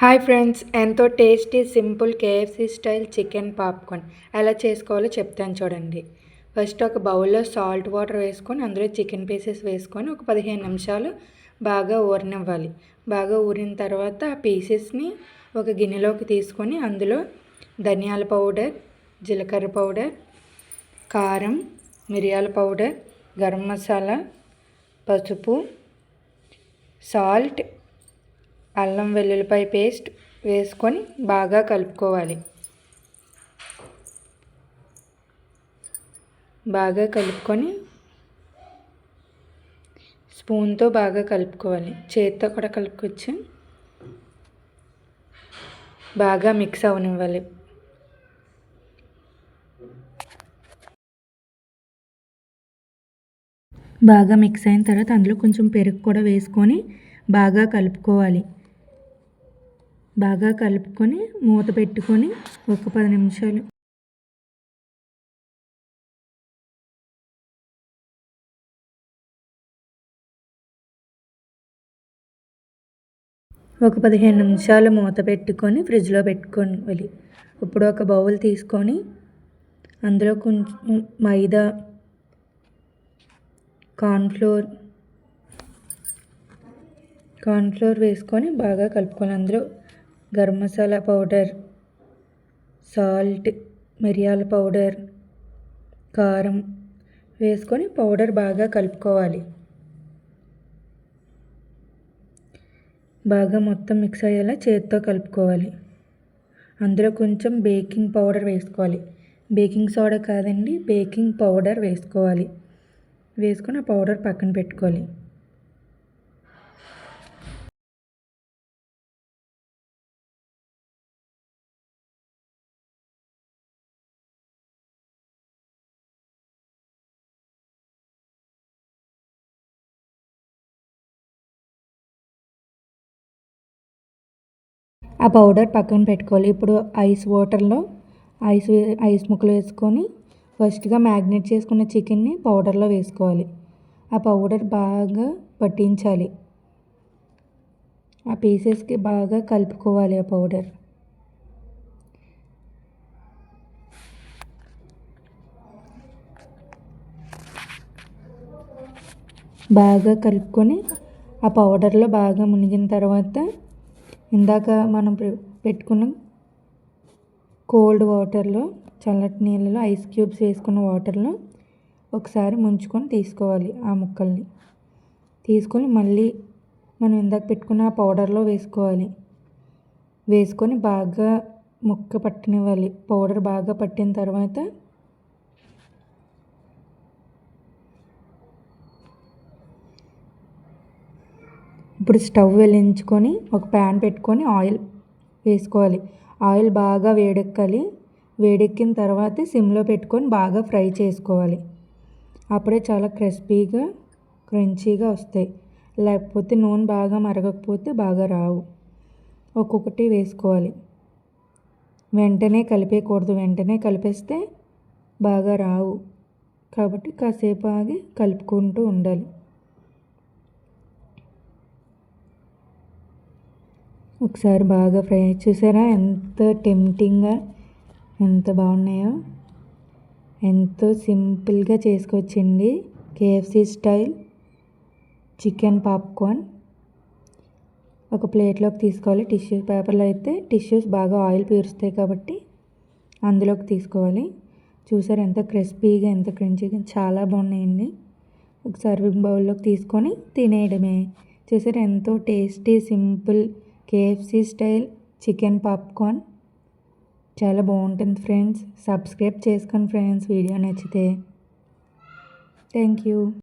Hi friends ఎంతో tasty simple KFC style chicken popcorn. ఎలా చేసుకోవాలో చెప్తాను చూడండి. ఫస్ట్ ఒక బౌల్లో సాల్ట్ వాటర్ వేసుకొని అందులో చికెన్ పీసెస్ వేసుకొని ఒక పదిహేను నిమిషాలు బాగా ఊరనివ్వాలి. బాగా ఊరిన తర్వాత ఆ పీసెస్ని ఒక గిన్నెలోకి తీసుకొని అందులో ధనియాల పౌడర్ జీలకర్ర పౌడర్ కారం మిరియాల పౌడర్ గరం మసాలా పసుపు సాల్ట్ అల్లం వెల్లుల్లిపాయ పేస్ట్ వేసుకొని బాగా కలుపుకోవాలి. బాగా కలుపుకొని స్పూన్తో బాగా కలుపుకోవాలి. చేతితో కూడా కలుపుకోవచ్చు. బాగా మిక్స్ అవనివ్వాలి. బాగా మిక్స్ అయిన తర్వాత అందులో కొంచెం పెరుగు కూడా వేసుకొని బాగా కలుపుకోవాలి. బాగా కలుపుకొని మూత పెట్టుకొని ఒక పది నిమిషాలు ఒక పదిహేను నిమిషాలు మూత పెట్టుకొని ఫ్రిడ్జ్లో పెట్టుకోవాలి. ఇప్పుడు ఒక బౌల్ తీసుకొని అందులో కొంచెం మైదా కార్న్ఫ్లోర్ కార్న్ఫ్లోర్ వేసుకొని బాగా కలుపుకోవాలి. అందులో గరం మసాలా పౌడర్ సాల్ట్ మిరియాల పౌడర్ కారం వేసుకొని పౌడర్ బాగా కలుపుకోవాలి. బాగా మొత్తం మిక్స్ అయ్యేలా చేతితో కలుపుకోవాలి. అందులో కొంచెం బేకింగ్ పౌడర్ వేసుకోవాలి. బేకింగ్ సోడా కాదండి బేకింగ్ పౌడర్ వేసుకోవాలి. వేసుకొని ఆ పౌడర్ పక్కన పెట్టుకోవాలి. ఆ పౌడర్ పక్కన పెట్టుకోవాలి. ఇప్పుడు ఐస్ వాటర్లో ఐస్ ఐస్ ముక్కలు వేసుకొని ఫస్ట్గా మ్యాగ్నేట్ చేసుకున్న చికెన్ని పౌడర్లో వేసుకోవాలి. ఆ పౌడర్ బాగా పట్టించాలి. ఆ పీసెస్కి బాగా కలుపుకోవాలి ఆ పౌడర్. బాగా కలుపుకొని ఆ పౌడర్లో బాగా మునిగిన తర్వాత ఇందాక మనం పెట్టుకున్న కోల్డ్ వాటర్లో చల్లటి నీళ్ళలో ఐస్ క్యూబ్స్ వేసుకున్న వాటర్లో ఒకసారి ముంచుకొని తీసుకోవాలి ఆ ముక్కల్ని. తీసుకొని మళ్ళీ మనం ఇందాక పెట్టుకున్న పౌడర్లో వేసుకోవాలి. వేసుకొని బాగా ముక్క పట్టనివ్వాలి. పౌడర్ బాగా పట్టిన తర్వాత ఇప్పుడు స్టవ్ వెలిగించుకొని ఒక ప్యాన్ పెట్టుకొని ఆయిల్ వేసుకోవాలి. ఆయిల్ బాగా వేడెక్కాలి. వేడెక్కిన తర్వాత సిమ్లో పెట్టుకొని బాగా ఫ్రై చేసుకోవాలి. అప్పుడే చాలా క్రిస్పీగా క్రంచీగా వస్తాయి. లేకపోతే నూనె బాగా మరగకపోతే బాగా రావు. ఒక్కొక్కటి వేసుకోవాలి. వెంటనే కలిపేయకూడదు. వెంటనే కలిపేస్తే బాగా రావు. కాబట్టి కాసేపు ఆగి కలుపుకుంటూ ఉండాలి. ఒకసారి బాగా ఫ్రై చూసారా ఎంత టెంప్టింగ్గా ఎంత బాగున్నాయో. ఎంతో సింపుల్గా చేసుకోవచ్చండి కేఎఫ్సి స్టైల్ చికెన్ పాప్కార్న్. ఒక ప్లేట్లోకి తీసుకోవాలి. టిష్యూ పేపర్లో అయితే టిష్యూస్ బాగా ఆయిల్ పీరుస్తాయి కాబట్టి అందులోకి తీసుకోవాలి. చూసారు ఎంత క్రిస్పీగా ఎంత క్రంచీగా చాలా బాగున్నాయండి. ఒక సర్వింగ్ బౌల్లోకి తీసుకొని తినేయడమే. చూసారు ఎంతో tasty simple KFC style chicken popcorn. చాలా బాగుంటుంది ఫ్రెండ్స్. సబ్స్క్రైబ్ చేసుకోండి ఫ్రెండ్స్. వీడియో నచ్చితే. Thank you.